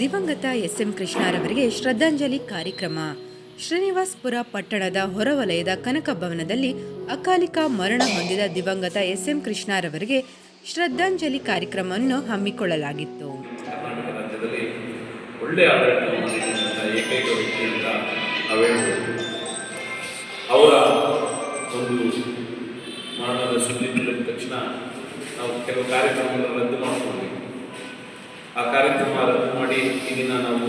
ದಿವಂಗತ S M ಕೃಷ್ಣರವರಿಗೆ ಶ್ರದ್ಧಾಂಜಲಿ ಕಾರ್ಯಕ್ರಮ. ಶ್ರೀನಿವಾಸ್ಪುರ ಪಟ್ಟಣದ ಹೊರವಲಯದ ಕನಕ ಭವನದಲ್ಲಿ ಅಕಾಲಿಕ ಮರಣ ಹೊಂದಿದ ದಿವಂಗತ ಎಸ್ ಎಂ ಕೃಷ್ಣರವರಿಗೆ ಶ್ರದ್ಧಾಂಜಲಿ ಕಾರ್ಯಕ್ರಮವನ್ನು ಹಮ್ಮಿಕೊಳ್ಳಲಾಗಿತ್ತು. ಅವರ ಒಂದು ಮರಣದ ಸುದ್ದಿ ತಿಳಿದ ತಕ್ಷಣ ನಾವು ಕೆಲವು ಕಾರ್ಯಕ್ರಮಗಳನ್ನು ರದ್ದು ಮಾಡಿಕೊಂಡ್ವಿ. ಆ ಕಾರ್ಯಕ್ರಮ ಮಾಡಿ ಈಗಿನ ನಾವು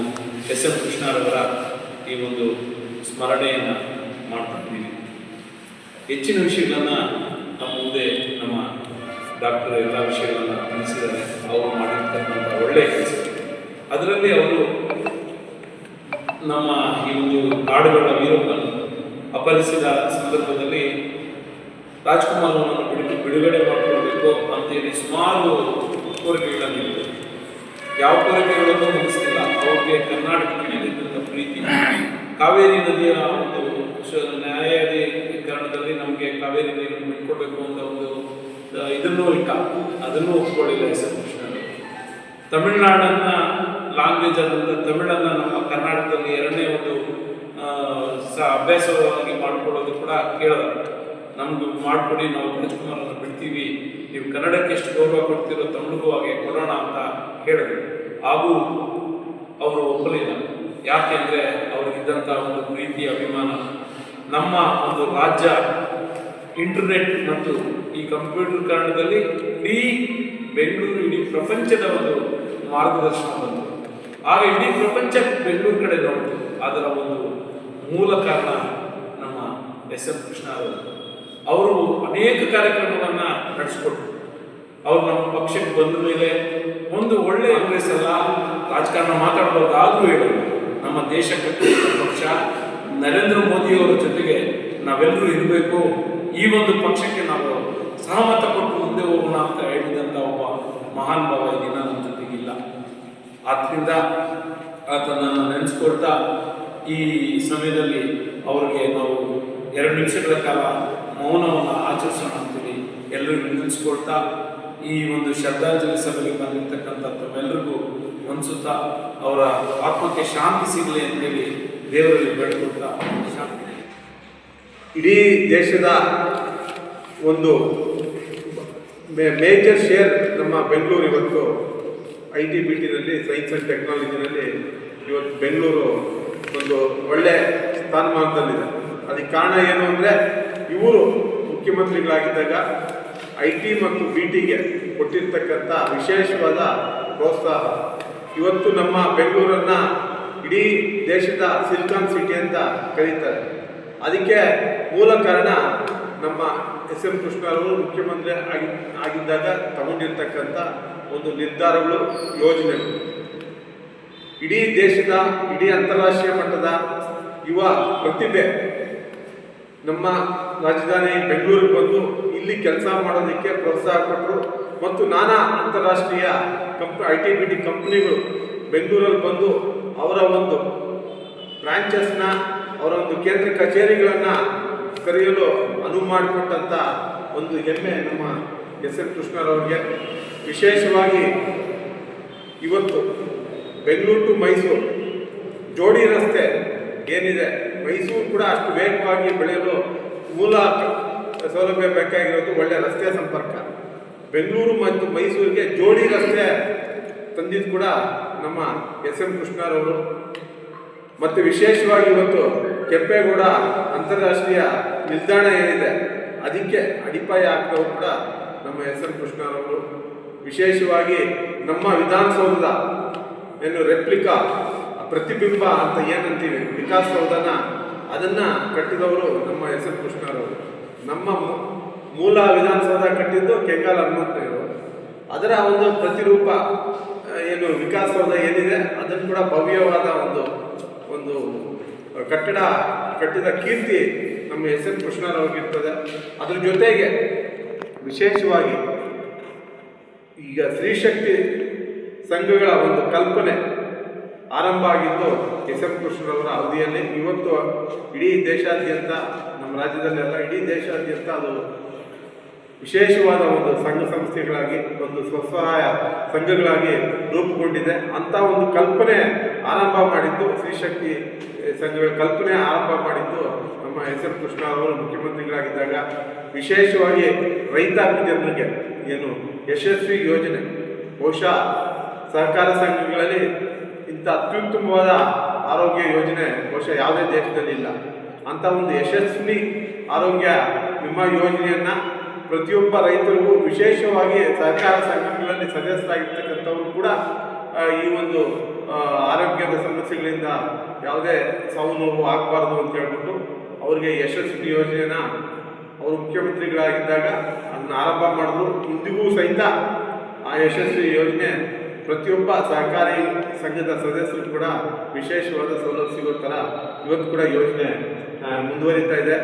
ಎಸ್ ಎಂ ಕೃಷ್ಣರವರ ಈ ಒಂದು ಸ್ಮರಣೆಯನ್ನು ಮಾಡ್ಕೊಂಡಿದ್ದೀವಿ. ಹೆಚ್ಚಿನ ವಿಷಯಗಳನ್ನು ನಮ್ಮ ಮುಂದೆ ನಮ್ಮ ಡಾಕ್ಟರ್ ಎಲ್ಲ ವಿಷಯಗಳನ್ನು ತಿಳಿಸಿದ್ದಾರೆ. ಅವರು ಮಾಡಿರ್ತಕ್ಕಂಥ ಒಳ್ಳೆಯ ಕೆಲಸ. ಅದರಲ್ಲಿ ಅವರು ನಮ್ಮ ಈ ಒಂದು ಕಾಡುಗಳ ವೀರಪ್ಪನ್ನು ಅಪಹರಿಸಿದ ಸಂದರ್ಭದಲ್ಲಿ ರಾಜ್ಕುಮಾರ್ ಅವರನ್ನು ಬಿಡು, ಬಿಡುಗಡೆ ಮಾಡಿಕೊಳ್ಬೇಕು ಅಂತೇಳಿ ಸುಮಾರು ಕೋರಿಕೆಗಳನ್ನು ಇತ್ತು ಯಾವ ಕೊರತೆಗಳನ್ನು ಮುಗಿಸ್ತಿಲ್ಲ ಅವ್ರಿಗೆ ಕರ್ನಾಟಕದ ಮೇಲಿದ್ದಂಥ ಪ್ರೀತಿ. ಕಾವೇರಿ ನದಿಯ ಒಂದು ನ್ಯಾಯಾಧೀಕರಣದಲ್ಲಿ ನಮಗೆ ಕಾವೇರಿ ನೀರನ್ನು ಬಿಟ್ಕೊಡ್ಬೇಕು ಅಂತ ಒಂದು ಇದನ್ನು ಇಟ್ಟ ಅದನ್ನು ಒಪ್ಕೊಳ್ಳಿಲ್ಲ ಎಸ್ ಎಂ ತಮಿಳುನಾಡನ್ನ ಲಾಂಗ್ವೇಜ್ ಆದಂಥ ತಮಿಳನ್ನ ನಮ್ಮ ಕರ್ನಾಟಕದಲ್ಲಿ ಎರಡನೇ ಒಂದು ಸ, ಅಭ್ಯಾಸವಾಗಿ ಮಾಡ್ಕೊಡೋದು ಕೂಡ ಕೇಳಲ್ಲ ನಮ್ಗೆ ಮಾಡಿಕೊಡಿ, ನಾವು ರಾಜ್ಕುಮಾರನ್ನು ಬಿಡ್ತೀವಿ. ನೀವು ಕನ್ನಡಕ್ಕೆ ಎಷ್ಟು ಗೌರವ ಕೊಡ್ತೀರೋ ತಮಿಳುಗೂ ಹಾಗೆ ಕೊಡೋಣ ಅಂತ ಹೇಳಿದ್ರು. ಹಾಗೂ ಅವರು ಒಪ್ಪಲಿಲ್ಲ. ಯಾಕೆಂದರೆ ಅವ್ರಿಗಿದ್ದಂಥ ಒಂದು ಪ್ರೀತಿ ಅಭಿಮಾನ. ನಮ್ಮ ಒಂದು ರಾಜ್ಯ ಇಂಟರ್ನೆಟ್ ಮತ್ತು ಈ ಕಂಪ್ಯೂಟರ್ ಕಾರಣದಲ್ಲಿ ಇಡೀ ಬೆಂಗಳೂರು, ಇಡೀ ಪ್ರಪಂಚದ ಒಂದು ಮಾರ್ಗದರ್ಶನ ಬಂತು. ಆಗ ಇಡೀ ಪ್ರಪಂಚ ಬೆಂಗಳೂರು ಕಡೆ ನೋಡಿತು. ಅದರ ಒಂದು ಮೂಲ ಕಾರಣ ನಮ್ಮ ಎಸ್ ಎಂ ಕೃಷ್ಣ ಅವರು. ಅವರು ಅನೇಕ ಕಾರ್ಯಕ್ರಮಗಳನ್ನು ನಡೆಸಿಕೊಟ್ರು. ಅವರು ನಮ್ಮ ಪಕ್ಷಕ್ಕೆ ಬಂದ ಮೇಲೆ ಒಂದು ಒಳ್ಳೆ ಕಾಂಗ್ರೆಸ್ ಅಲ್ಲ. ರಾಜಕಾರಣ ಮಾತಾಡ್ಬೋದು ಆದರೂ ಹೇಳೋದು ನಮ್ಮ ದೇಶ ಕಟ್ಟಿದ ಪಕ್ಷ ನರೇಂದ್ರ ಮೋದಿಯವರ ಜೊತೆಗೆ ನಾವೆಲ್ಲರೂ ಇರಬೇಕು. ಈ ಒಂದು ಪಕ್ಷಕ್ಕೆ ನಾವು ಸಹಮತ ಕೊಟ್ಟು ಮುಂದೆ ಹೋಗೋಣ ಅಂತ ಹೇಳಿದಂತ ಒಬ್ಬ ಮಹಾನ್ ಭಾವ ದಿನ ನಮ್ಮ ಜೊತೆಗಿಲ್ಲ ಆದ್ದರಿಂದ ಆತನನ್ನು ನೆನೆಸ್ಕೊಳ್ತಾ ಈ ಸಮಯದಲ್ಲಿ ಅವ್ರಿಗೆ ನಾವು ಎರಡು ನಿಮಿಷಗಳ ಕಾಲ ಮೌನವನ್ನು ಆಚರಿಸೋಣ ಅಂತೇಳಿ ಎಲ್ಲರಿಗೂ ನೆನೆಸ್ಕೊಳ್ತಾ ಈ ಒಂದು ಶ್ರದ್ಧಾಂಜಲಿ ಸಭೆಗೆ ಬಂದಿರತಕ್ಕಂಥ ತಮ್ಮೆಲ್ಲರಿಗೂ ಹೊಂದಿಸುತ್ತಾ ಅವರ ಆತ್ಮಕ್ಕೆ ಶಾಂತಿ ಸಿಗಲಿ ಅಂತೇಳಿ ದೇವರಲ್ಲಿ ಬೇಡ್ಕೊಳ್ತಾ ಶಾಂತಿ ಇಡೀ ದೇಶದ ಒಂದು ಮೇಜರ್ ಶೇರ್ ನಮ್ಮ ಬೆಂಗಳೂರು ಇವತ್ತು ಐ ಟಿ ಬಿ ಟಿನಲ್ಲಿ ಸೈನ್ಸ್ ಆ್ಯಂಡ್ ಟೆಕ್ನಾಲಜಿನಲ್ಲಿ ಇವತ್ತು ಬೆಂಗಳೂರು ಒಂದು ಒಳ್ಳೆ ಸ್ಥಾನಮಾನದಲ್ಲಿದೆ. ಅದಕ್ಕೆ ಕಾರಣ ಏನು ಅಂದರೆ, ಇವರು ಮುಖ್ಯಮಂತ್ರಿಗಳಾಗಿದ್ದಾಗ ಐ ಟಿ ಮತ್ತು ಬಿ ಟಿಗೆ ಕೊಟ್ಟಿರ್ತಕ್ಕಂಥ ವಿಶೇಷವಾದ ಪ್ರೋತ್ಸಾಹ. ಇವತ್ತು ನಮ್ಮ ಬೆಂಗಳೂರನ್ನು ಇಡೀ ದೇಶದ ಸಿಲಿಕಾನ್ ಸಿಟಿ ಅಂತ ಕರೀತಾರೆ. ಅದಕ್ಕೆ ಮೂಲ ಕಾರಣ ನಮ್ಮ ಎಸ್ ಎಂ ಕೃಷ್ಣರವರು ಮುಖ್ಯಮಂತ್ರಿ ಆಗಿ, ಆಗಿದ್ದಾಗ ತಗೊಂಡಿರ್ತಕ್ಕಂಥ ಒಂದು ನಿರ್ಧಾರಗಳು, ಯೋಜನೆಗಳು. ಇಡೀ ದೇಶದ, ಇಡೀ ಅಂತಾರಾಷ್ಟ್ರೀಯ ಮಟ್ಟದ ಯುವ ಪ್ರತಿಭೆ ನಮ್ಮ ರಾಜಧಾನಿ ಬೆಂಗಳೂರಿಗೆ ಬಂದು ಇಲ್ಲಿ ಕೆಲಸ ಮಾಡೋದಕ್ಕೆ ಪ್ರೋತ್ಸಾಹ ಕೊಟ್ಟರು ಮತ್ತು ನಾನಾ ಅಂತಾರಾಷ್ಟ್ರೀಯ ಕಂಪ್, ಐ ಟಿ ಬಿ ಟಿ ಕಂಪ್ನಿಗಳು ಬೆಂಗಳೂರಲ್ಲಿ ಬಂದು ಅವರ ಒಂದು ಬ್ರಾಂಚಸ್ನ, ಅವರ ಒಂದು ಕೇಂದ್ರ ಕಚೇರಿಗಳನ್ನು ಕರೆಯಲು ಅನುವು ಮಾಡಿಕೊಟ್ಟಂಥ ಒಂದು ಹೆಮ್ಮೆ ನಮ್ಮ ಎಸ್ ಎಂ ಕೃಷ್ಣರವ್ರಿಗೆ ವಿಶೇಷವಾಗಿ ಇವತ್ತು ಬೆಂಗಳೂರು ಟು ಮೈಸೂರು ಜೋಡಿ ರಸ್ತೆ ಏನಿದೆ ಮೈಸೂರು ಕೂಡ ಅಷ್ಟು ವೇಗವಾಗಿ ಬೆಳೆಯಲು ಮೂಲ ಸೌಲಭ್ಯ ಬೇಕಾಗಿರೋದು ಒಳ್ಳೆ ರಸ್ತೆ ಸಂಪರ್ಕ. ಬೆಂಗಳೂರು ಮತ್ತು ಮೈಸೂರಿಗೆ ಜೋಡಿ ರಸ್ತೆ ತಂದಿದ್ದು ಕೂಡ ನಮ್ಮ ಎಸ್ ಎಂ ಕೃಷ್ಣರವರು ಮತ್ತು ವಿಶೇಷವಾಗಿ ಇವತ್ತು ಕೆಂಪೇಗೌಡ ಅಂತಾರಾಷ್ಟ್ರೀಯ ನಿಲ್ದಾಣ ಏನಿದೆ, ಅದಕ್ಕೆ ಅಡಿಪಾಯ ಹಾಕಿದವರು ಕೂಡ ನಮ್ಮ ಎಸ್ ಎಂ ಕೃಷ್ಣರವರು ವಿಶೇಷವಾಗಿ ನಮ್ಮ ವಿಧಾನಸೌಧದ ಏನು ರೆಪ್ಲಿಕಾ ಪ್ರತಿಬಿಂಬ ಅಂತ ಏನಂತೀವಿ? ವಿಕಾಸಸೌಧನ ಅದನ್ನು ಕಟ್ಟಿದವರು ನಮ್ಮ ಎಸ್ ಎಂ ನಮ್ಮ ಮೂಲ ವಿಧಾನಸೌಧ ಕಟ್ಟಿದ್ದು ಕೆಂಗಾಲ್ ಹನುಮಂತಯ್ಯರು ಅದರ ಒಂದು ಪ್ರತಿರೂಪ ಏನು ವಿಕಾಸಸೌಧ ಏನಿದೆ, ಅದನ್ನು ಕೂಡ ಭವ್ಯವಾದ ಒಂದು ಒಂದು ಕಟ್ಟಡ ಕಟ್ಟಿದ ಕೀರ್ತಿ ನಮ್ಮ ಎಸ್ ಎನ್ ಕೃಷ್ಣರವ್ರಿಗಿರ್ತದೆ ಅದ್ರ ಜೊತೆಗೆ ವಿಶೇಷವಾಗಿ ಈಗ ಸ್ತ್ರೀಶಕ್ತಿ ಸಂಘಗಳ ಒಂದು ಕಲ್ಪನೆ ಆರಂಭ ಆಗಿದ್ದು ಎಸ್ ಎಂ ಕೃಷ್ಣರವರ ಅವಧಿಯಲ್ಲಿ. ಇವತ್ತು ಇಡೀ ದೇಶಾದ್ಯಂತ, ನಮ್ಮ ರಾಜ್ಯದಲ್ಲೆಲ್ಲ ಇಡೀ ದೇಶಾದ್ಯಂತ ಅದು ವಿಶೇಷವಾದ ಒಂದು ಸಂಘ ಸಂಸ್ಥೆಗಳಾಗಿ, ಒಂದು ಸ್ವಸಹಾಯ ಸಂಘಗಳಾಗಿ ರೂಪುಗೊಂಡಿದೆ. ಅಂತ ಒಂದು ಕಲ್ಪನೆ ಆರಂಭ ಮಾಡಿದ್ದು ಶ್ರೀಶಕ್ತಿ ಸಂಘಗಳ ಕಲ್ಪನೆ ಆರಂಭ ಮಾಡಿದ್ದು ನಮ್ಮ ಎಸ್ ಎಂ ಕೃಷ್ಣ ಅವರು ಮುಖ್ಯಮಂತ್ರಿಗಳಾಗಿದ್ದಾಗ. ವಿಶೇಷವಾಗಿ ರೈತಾಪಿ ಜನರಿಗೆ ಏನು ಯಶಸ್ವಿ ಯೋಜನೆ, ಬಹುಶಃ ಸಹಕಾರ ಸಂಘಗಳಲ್ಲಿ ಇಂಥ ಅತ್ಯುತ್ತಮವಾದ ಆರೋಗ್ಯ ಯೋಜನೆ ಬಹುಶಃ ಯಾವುದೇ ದೇಶದಲ್ಲಿ ಇಲ್ಲ. ಅಂಥ ಒಂದು ಯಶಸ್ವಿ ಆರೋಗ್ಯ ವಿಮಾ ಯೋಜನೆಯನ್ನು ಪ್ರತಿಯೊಬ್ಬ ರೈತರಿಗೂ ವಿಶೇಷವಾಗಿ ಸರ್ಕಾರ ಸಂಘಗಳಲ್ಲಿ ಸದಸ್ಯರಾಗಿರ್ತಕ್ಕಂಥವರು ಕೂಡ ಈ ಒಂದು ಆರೋಗ್ಯದ ಸಮಸ್ಯೆಗಳಿಂದ ಯಾವುದೇ ಸಾವು ನೋವು ಆಗಬಾರ್ದು ಅಂತ ಹೇಳ್ಬಿಟ್ಟು ಅವರಿಗೆ ಯಶಸ್ವಿ ಯೋಜನೆನ ಅವರು ಮುಖ್ಯಮಂತ್ರಿಗಳಾಗಿದ್ದಾಗ ಅದನ್ನು ಆರಂಭ ಮಾಡಿದ್ರು. ಇಂದಿಗೂ ಸಹಿತ ಆ ಯಶಸ್ವಿ ಯೋಜನೆ ಪ್ರತಿಯೊಬ್ಬ ಸಹಕಾರಿ ಸಂಘದ ಸದಸ್ಯರು ಕೂಡ ವಿಶೇಷವಾದ ಸೌಲಭ್ಯ ಸಿಗೋ ಥರ ಇವತ್ತು ಕೂಡ ಯೋಜನೆ ಮುಂದುವರಿತಾ ಇದೆ.